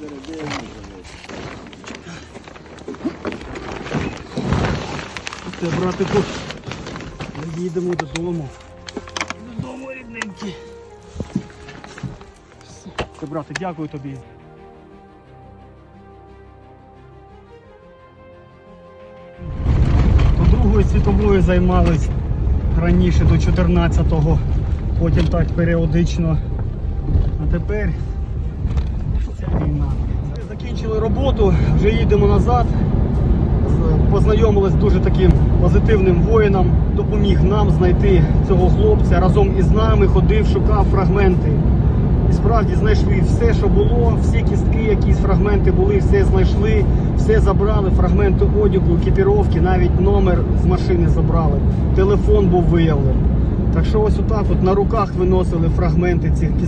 Все, братику, ми їдемо додому. Додому рідненькі. Все, брате, дякую тобі. До Другої світової займались раніше до 14-го, потім так періодично. А тепер. Закінчили роботу, вже їдемо назад. Познайомились з дуже таким позитивним воїном, допоміг нам знайти цього хлопця. Разом із нами ходив, шукав фрагменти. І справді знайшли все, що було, всі кістки, якісь фрагменти були, все знайшли, все забрали, фрагменти одягу, екіпіровки, навіть номер з машини забрали. Телефон був виявлений. Так що ось отак от на руках виносили фрагменти цих кісток.